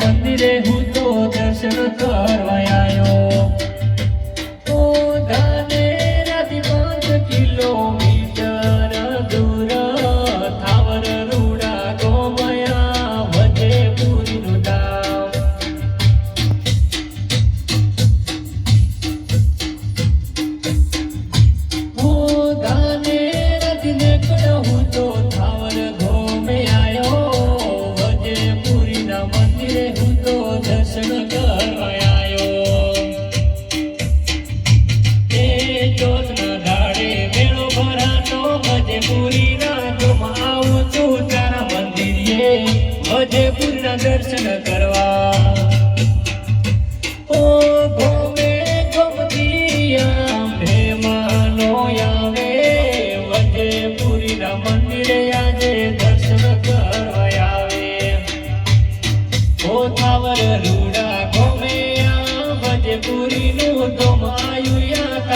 મંદિરે હું તો દર્શન કરવા મંદિરે હું તો દર્શન કરવા આયો એ ચોથના દાડે મેળો ભરાતો વજેપુરીના જોમાં આવું છું તારા મંદિરે વજેપુરીના દર્શન કરવા થાવર રૂડા ગોમે આ વજેપુરીનું તો માયુયા થાવર